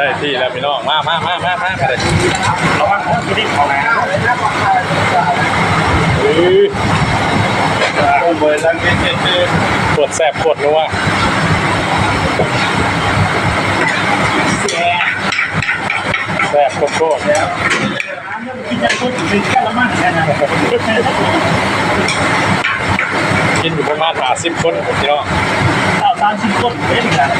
ได้ที่แล้วพี่น้อง มามามามามามาเลยระวังของที่นี่ของไหนอื้อเบอร์ลังเก็ตเจ็ดปวดแสบปวดนัวเสียแสบปวดโคตรกินจะพูดถึงแค่ละมั่งแค่นั้นกินอยู่ประมาณหาสิบคนผมพี่น้องเอาตามสิบคนเล่นกัน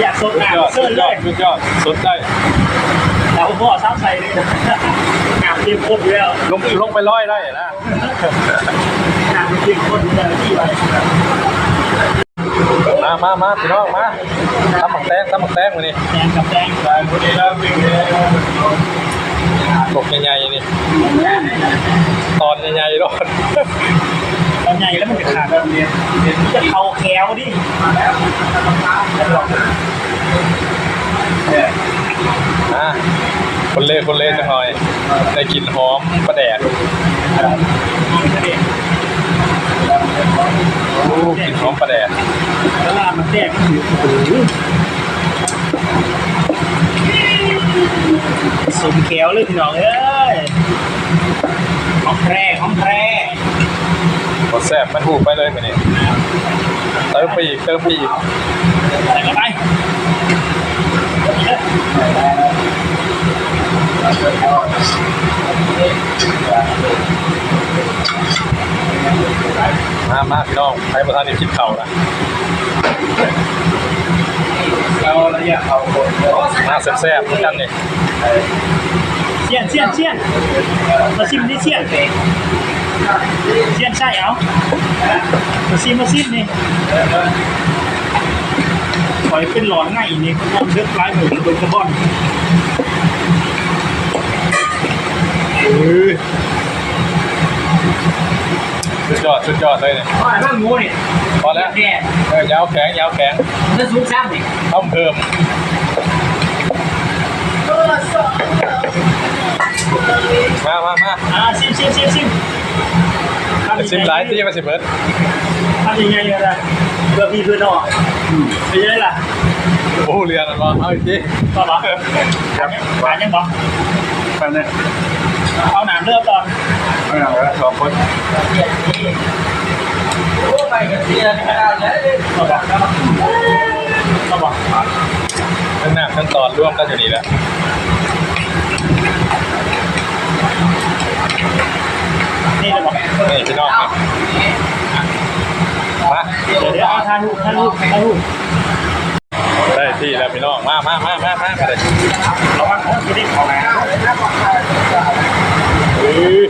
อยากสดสุดงานยอดเสื้สุอดยเลอดยสุดยอดสุดได้เราพ่อซ้ำใส่เลยงานเตรียมคนอยู่แล้วลงลงไปร้อยได้นะงานเตรียมคนอยู่แล้วที่ไว้มามามาพี่น้องมาตำหมักแตงตำหมักแตงมานี่แดงกับแดงได้พอดีแล้ววิ่งเลยตกใหญ่ๆนี่ ตอนใหญ่ๆรอด ตอนใหญ่แล้วมันจะขาดแบบนี้จะเข่าแขวดิอะคนเล่คนเล่จะหน่อยได้กลิ่นหอมประแดดโอ้กลิ่นหอมประแดดแล้วลามันแดงอยู่โอ้โหสมแขวเลยพี่น้องเอ้ยหอมแพร่หอมแพร่ หมดแซ่บมันหูไปเลยมานี่เติมไปอีกเติมไปอีกใส่เข้าไปมามาพี่น้องใครประทานนี่คิดเข่าละเราระยะเอาคนมาแซ่บๆเหมือนกันนี่เชียนเชียนเชียนมาชิมนี่เชียน เชียนใช่เอามาชิมมาชิมนี่ปล่อยเป็นหลอนง่ายนี่มองเลือกร้ายเหมือนโดนกระบอนเออสุดยอดสุดยอดเลยเนี่ยว่าเรื่องงูนี่พอแล้วแก่เออยาวแข็งยาวแข็งมันสูงซ้ำนี่ต้องเพิ่มมามามาอ่าชิมชิมชิมชิมจะ ซิมไลท์ที่มาสิเบิร์ดทำยังไงกันล่ะเพื่อพี่เพื่อนน้องเป็นยังไงล่ะโอ้เรียนอันว่าเอาอีกทีก็บอกครับหวานยังบอกไปเนี่ยเอาหนามเลือกก่อนไม่เอาแล้วสองคนไปกันเสียไม่ได้เลยก็บอกก็บอกทั้งหน้าขั้นตอนร่วมกันอยู่นี่แหละ นี่เลยบอกนี่พี่น้องครับมาเดี๋ยวเดี๋ยวเอาทานลูกท่านลูกท่านลูกได้ที่แล้วพี่น้องมามามามามามาเลยระวังของที่นี่ของไหนเออ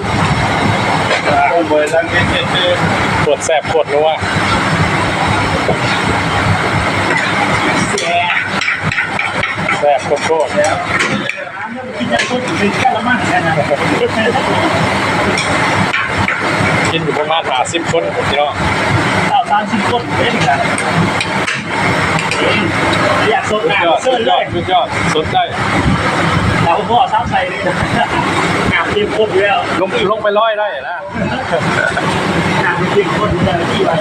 เบอร์ลังเก็ตเปวดแสบปวดนัวเสียแสบโคตรแล้วกินจะพูดถึงแค่ละมั่งแค่นั้น กินอยู่ประมาณหาสิบคนผมพี่น้องเอาตามสิบคนเล่นกันอยากสดสุดงานยอดเสื้สุอดเลยอดสุดยอดสุดได้เราพ่อซ้ำใส่เลยงานเตรียมคนอยู่แล้วลงลงไปร้อยได้นะงานเตรียมคนอยู่แล้วที่ไว้